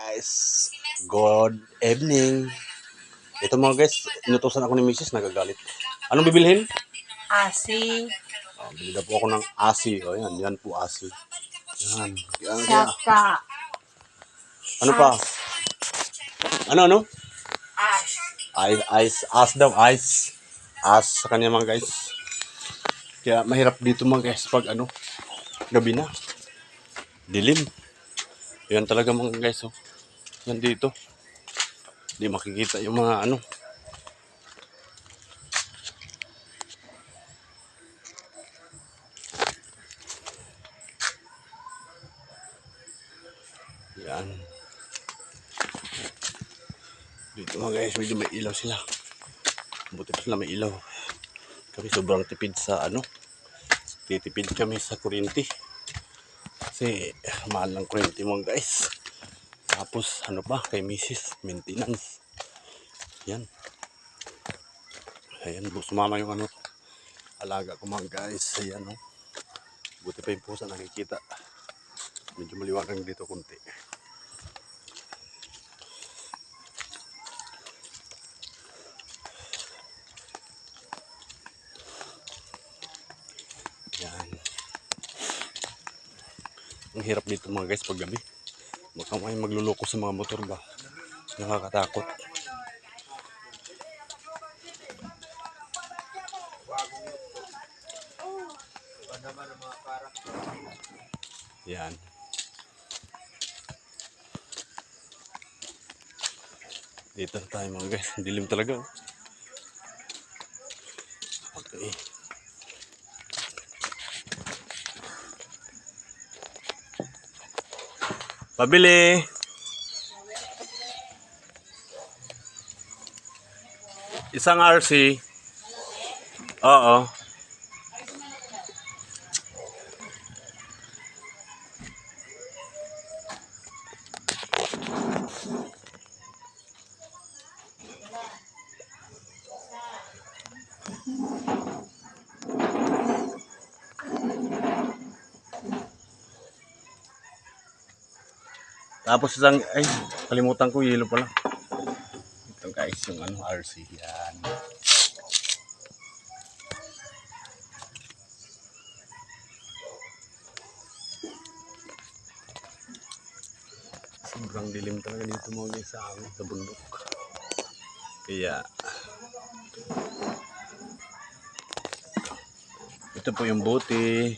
guys. Good evening. Ito mga guys, inutusan ako ni Mrs. nagagalit. Anong bibilhin? Asi, Oh, bili na po ako ng asi. O yan, yan po asi. Yan. Yan, yan. saka Ano pa? Ano, ano? as. Ice, ice, as daw, ice. As sa kanya mga guys. Kaya mahirap dito mga guys pag ano, gabi na. Dilim. Yan talaga mga guys, oh. Yan dito. Hindi makikita yung mga ano. Yan. Dito mga guys, medyo may ilaw sila. Buti pa sila may ilaw. Kami sobrang tipid sa ano. Titipid kami sa kuryente. Kasi mahal ng kuryente mga guys. Tapos ano pa kay Mrs. Maintenance. Yan. Ayan, sumama yung ano. Alaga ko mga guys. Ayan oh. Buti pa yung pusa nakikita. Medyo maliwanag dito kunti. Yan. Ang hirap dito mga guys pag gabi. Baka may magluloko sa mga motor ba. Nakakatakot. Yan. Dito tayo mga guys. Dilim talaga oh. Okay. Pabili. Isang RC. Oo. Tapos isang, ay, kalimutan ko, yelo pala. Ito guys, yung ano, RC. Yan. Sobrang dilim talaga dito mga guys sa amin, sa bundok. Kaya, ito po yung bote.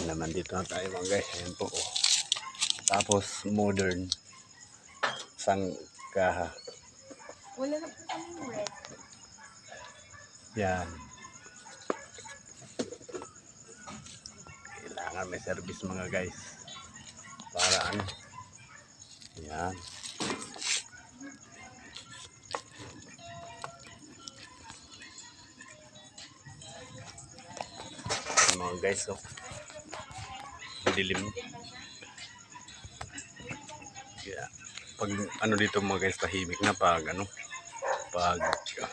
Ayan naman dito na tayo mga guys. Ayan po. Oh. Tapos modern. Sangkaha. Wala na po kami red. Yan. Kailangan may service mga guys. Para ano. Yan. Mga guys, oh. Dilim. Kaya, pag ano dito mga guys, tahimik na pag ano, pag ah,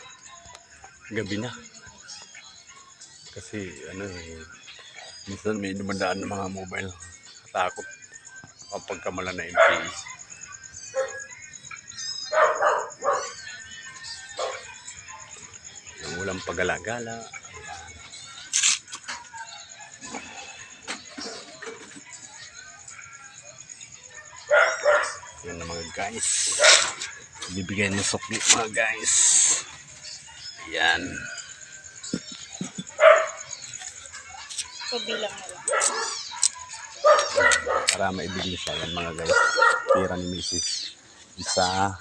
gabi na. Kasi ano eh, minsan may dumadaan ng mga mobile. Takot kapag kamala na MPE. Yung walang pagala-gala. Guys. Bibigyan ng sukli mga guys. Yan. Kabilang na lang. para maibigay siya yan mga guys pira ni Mrs. isa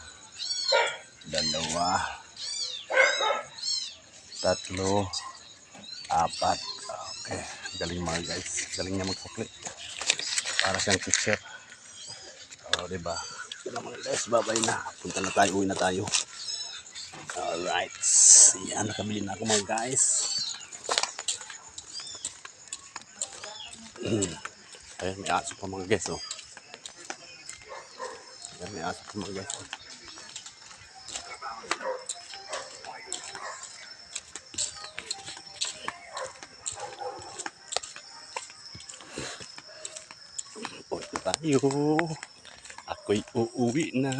dalawa tatlo apat okay galing mga guys galing niya magsukli para siyang teacher o diba yun mga guys babay na punta na tayo uwi na tayo alright yan nakabili na ako mga guys Ayan, may aso pa mga guys, oh. Ayan, may aso pa mga guys, oh. Oh, ito. Ako'y uuwi na.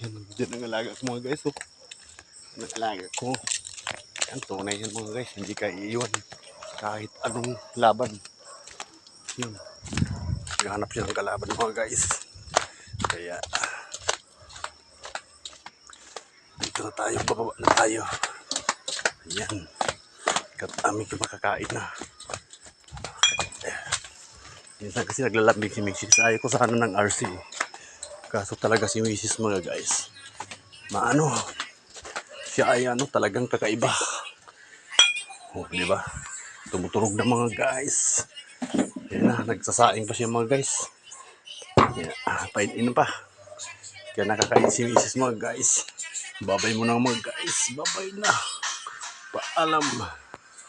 Yan, dyan ang alaga ko mga guys. Oh. Ang alaga ko. Yan, tunay yan mga guys. Hindi ka iiwan. Kahit anong laban. Yun. Naghanap siya ng kalaban mga guys. Kaya, dito na tayo. Bababa na tayo. Ayan. Kat aming makakain na. Minsan kasi naglalambing si Mrs. Ayaw ko sana ng RC. Kaso talaga si Mrs. mga guys. Maano. Siya ay ano talagang kakaiba. Oh, di ba? Tumuturog na mga guys. Yan na, nagsasaing pa siya mga guys. Yan, ah, painin pa. Kaya nakakain si Mrs. mga guys. Babay mo na mga guys. Babay na. Paalam.